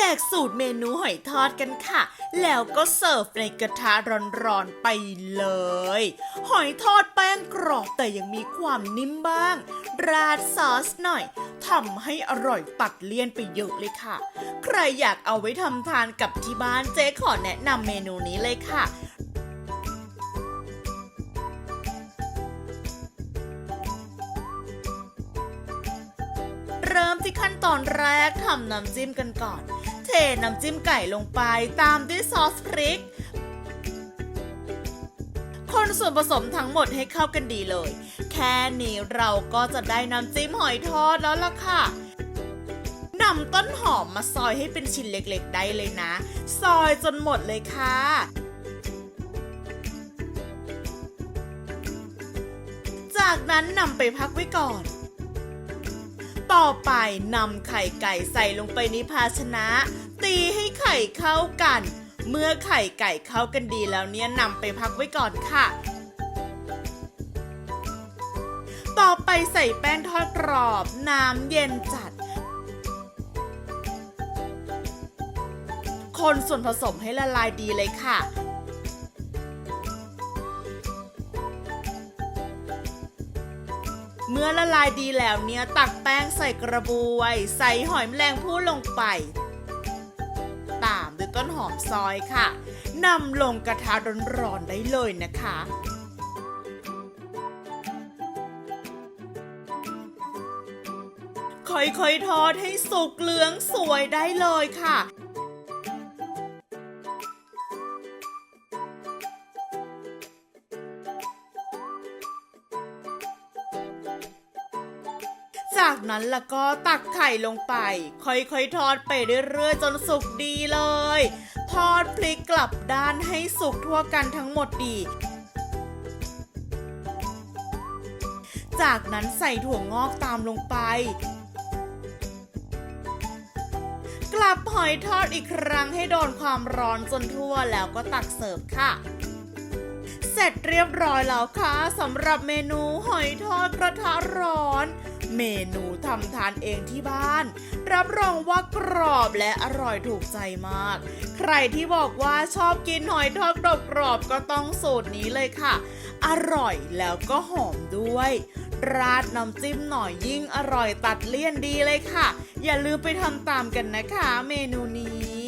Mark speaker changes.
Speaker 1: แจกสูตรเมนูหอยทอดกันค่ะ แล้วก็เสิร์ฟในกระทะร้อนๆไปเลย หอยทอดแป้งกรอบแต่ยังมีความนิ่มบ้าง ราดซอสหน่อยทำให้อร่อยตัดเลี่ยนไปเยอะเลยค่ะ ใครอยากเอาไว้ทำทานกับที่บ้านเจ๊ขอแนะนำเมนูนี้เลยค่ะ เริ่มที่ขั้นตอนแรกทำน้ำจิ้มกันก่อน เทน้ำจิ้มไก่ลงไปตามด้วยซอสพริก คนส่วนผสมทั้งหมดให้เข้ากันดีเลย แค่นี้เราก็จะได้น้ำจิ้มหอยทอดแล้วล่ะค่ะนำต้นหอมมาซอยให้เป็นชิ้นเล็กๆได้เลยนะ ซอยจนหมดเลยค่ะจากนั้นนำไปพักไว้ก่อน ต่อไปนำไข่ไก่ใส่ลงไปในภาชนะ ตีให้ไข่เข้ากัน เมื่อไข่ไก่เข้ากันดีแล้วเนี่ยนำไปพักไว้ก่อนค่ะ ต่อไปใส่แป้งทอดกรอบ น้ำเย็นจัด คนส่วนผสมให้ละลายดีเลยค่ะ เมื่อละลายดีแล้วเนี่ยตักแป้งใส่กระบวย ใส่หอยแมลงภู่ลงไป ตามด้วยต้นหอมซอยค่ะนำลงกระทะร้อนๆได้เลยนะคะค่อยๆทอดให้สุกเหลืองสวยได้เลยค่ะ จากนั้นแล้วก็ตักไข่ลงไป ค่อยๆทอดไปเรื่อยๆจนสุกดีเลย ทอดพลิกกลับด้านให้สุกทั่วกันทั้งหมดดี จากนั้นใส่ถั่วงอกตามลงไป กลับหอยทอดอีกครั้งให้โดนความร้อนจนทั่วแล้วก็ตักเสิร์ฟค่ะเสร็จเรียบร้อยแล้วค่ะสำหรับเมนูหอยทอดกระทะร้อน เมนูทำทานเองที่บ้าน รับรองว่ากรอบและอร่อยถูกใจมาก ใครที่บอกว่าชอบกินหอยทอดกรอบๆก็ต้องสูตรนี้เลยค่ะ อร่อยแล้วก็หอมด้วย ราดน้ำจิ้มหน่อยยิ่งอร่อยตัดเลี่ยนดีเลยค่ะ อย่าลืมไปทำตามกันนะคะ เมนูนี้